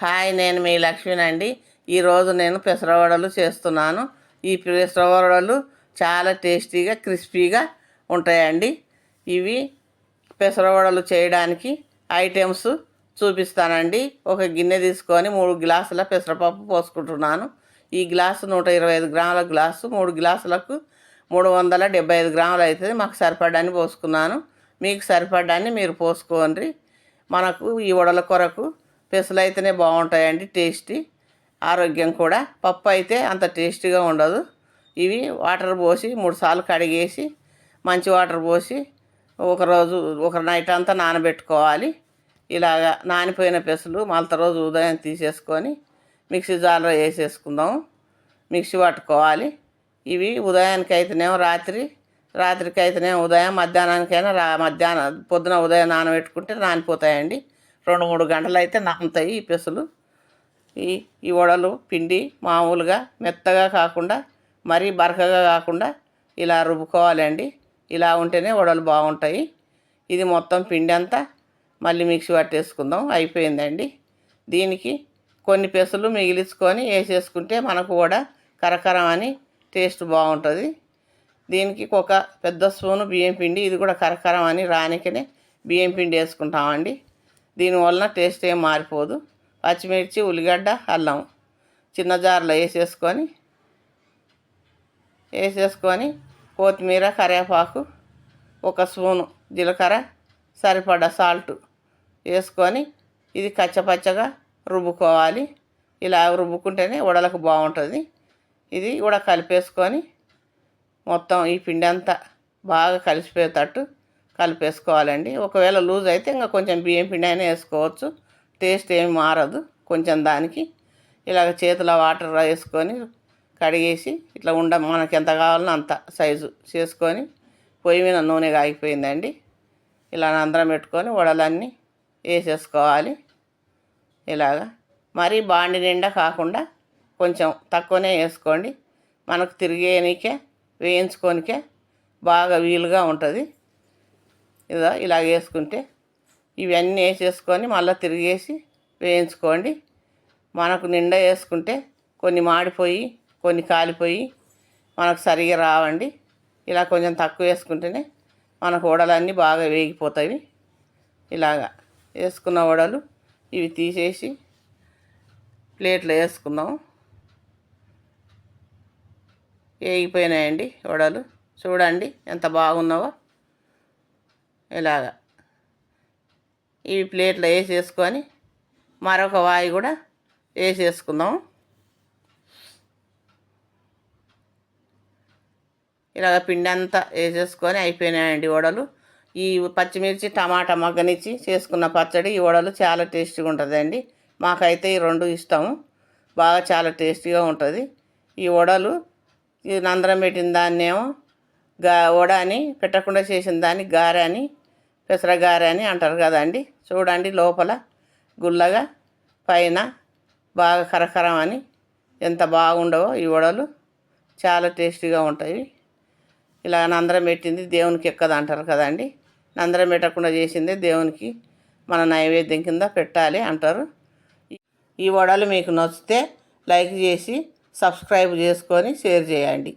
Hi నేను మీ లక్ష్మినండి ఈరోజు నేను పెసరవడలు చేస్తున్నాను. ఈ పెసరవడలు చాలా టేస్టీగా క్రిస్పీగా ఉంటాయండి. ఇవి పెసరవడలు చేయడానికి ఐటమ్స్ చూపిస్తానండి. ఒక గిన్నె తీసుకొని మూడు గ్లాసుల పెసరపప్పు పోసుకుంటున్నాను. ఈ గ్లాసు నూట ఇరవై ఐదు గ్రాముల గ్లాసు మూడు గ్లాసులకు మూడు వందల డెబ్బై ఐదు గ్రాములు అవుతుంది మాకు సరిపడాన్ని పోసుకున్నాను. మీకు సరిపడాన్ని మీరు పోసుకోండి. మనకు ఈ వడల కొరకు పెసలు అయితేనే బాగుంటాయండి టేస్టీ. ఆరోగ్యం కూడా. పప్పు అయితే అంత టేస్టీగా ఉండదు. ఇవి వాటర్ పోసి మూడు సార్లు కడిగేసి మంచి వాటర్ పోసి ఒకరోజు ఒక నైట్ అంతా నానబెట్టుకోవాలి. ఇలాగా నానిపోయిన పెసలు మళ్ళీ రోజు ఉదయం తీసేసుకొని మిక్సీ జార్లో వేసేసుకుందాం. మిక్సీ పట్టుకోవాలి. ఇవి ఉదయానికి అయితేనేమో రాత్రి రాత్రికి అయితేనేమో ఉదయం మధ్యాహ్నానికైనా రా మధ్యాహ్నం పొద్దున ఉదయం నానబెట్టుకుంటే నానిపోతాయండి. రెండు మూడు గంటలు అయితే నానుతాయి ఈ పెసలు. ఈ ఈ వడలు పిండి మామూలుగా మెత్తగా కాకుండా మరీ బరకగా కాకుండా ఇలా రుబ్బుకోవాలండి. ఇలా ఉంటేనే వడలు బాగుంటాయి. ఇది మొత్తం పిండి అంతా మళ్ళీ మిక్సీ పట్టేసుకుందాం. అయిపోయిందండి. దీనికి కొన్ని పెసలు మిగిలించుకొని వేసేసుకుంటే మనకు కూడా కరకరం అని టేస్ట్ బాగుంటుంది. దీనికి ఒక పెద్ద స్పూను బియ్యం పిండి ఇది కూడా కరకరం అని రానికనే బియ్యం పిండి వేసుకుంటామండి. దీనివలన టేస్ట్ ఏం మారిపోదు. పచ్చిమిర్చి ఉల్లిగడ్డ అల్లం చిన్న జార్లో వేసేసుకొని వేసేసుకొని కొత్తిమీర కరివేపాకు ఒక స్పూను జీలకర్ర సరిపడ సాల్ట్ వేసుకొని ఇది కచ్చపచ్చగా రుబ్బుకోవాలి. ఇలా రుబ్బుకుంటేనే ఉడలకు బాగుంటుంది. ఇది కూడా కలిపేసుకొని మొత్తం ఈ పిండి అంతా బాగా కలిసిపోయేటట్టు కలిపేసుకోవాలండి. ఒకవేళ లూజ్ అయితే ఇంకా కొంచెం బియ్యం పిండి అయినా వేసుకోవచ్చు. టేస్ట్ ఏమి మారదు. కొంచెం దానికి ఇలాగ చేతిలో వాటర్ వేసుకొని కడిగేసి ఇట్లా ఉండ మనకి ఎంత కావాలనో అంత సైజు చేసుకొని పొయ్యి మీద నూనె కాగిపోయిందండి. ఇలా అందరం పెట్టుకొని వడలన్నీ వేసేసుకోవాలి. ఇలాగా మరీ బాండి నిండా కాకుండా కొంచెం తక్కువనే వేసుకోండి. మనకు తిరిగేనికే వేయించుకోనికే బాగా వీలుగా ఉంటుంది. ఇదో ఇలా వేసుకుంటే ఇవన్నీ వేసేసుకొని మళ్ళీ తిరిగేసి వేయించుకోండి. మనకు నిండా వేసుకుంటే కొన్ని మాడిపోయి కొన్ని కాలిపోయి మనకు సరిగా రావండి. ఇలా కొంచెం తక్కువ వేసుకుంటేనే మనకు వడలన్నీ బాగా వేగిపోతాయి. ఇలాగా వేసుకున్న వడలు ఇవి తీసేసి ప్లేట్లో వేసుకుందాం. వేగిపోయినాయండి వడలు. చూడండి ఎంత బాగున్నావో. ఇలాగా. ఈ ప్లేట్లో వేసేసుకొని మరొక వాయి కూడా వేసేసుకుందాం. ఇలాగ పిండి అంతా వేసేసుకొని అయిపోయినాయండి వడలు. ఈ పచ్చిమిర్చి టమాటా మగ్గనిచ్చి చేసుకున్న పచ్చడి ఈ వడలు చాలా టేస్టీగా ఉంటుందండి. మాకైతే ఈ రెండు ఇష్టము. బాగా చాలా టేస్టీగా ఉంటుంది. ఈ వడలు ఈ నందరం పెట్టిన దాన్నేమో గా వడ అని పెట్టకుండా చేసిన దాన్ని గారె అని పెసరగారె అని అంటారు కదండి చూడండి లోపల గుల్లగా పైన బాగా కరకరం అని ఎంత బాగుండవో ఈ వడలు చాలా టేస్టీగా ఉంటాయి. ఇలా నందరం పెట్టింది దేవునికి ఎక్కదు అంటారు కదండి నందరం పెట్టకుండా చేసింది దేవునికి మన నైవేద్యం కింద పెట్టాలి అంటారు. ఈ వడలు మీకు నచ్చితే లైక్ చేసి సబ్స్క్రైబ్ చేసుకొని షేర్ చేయండి.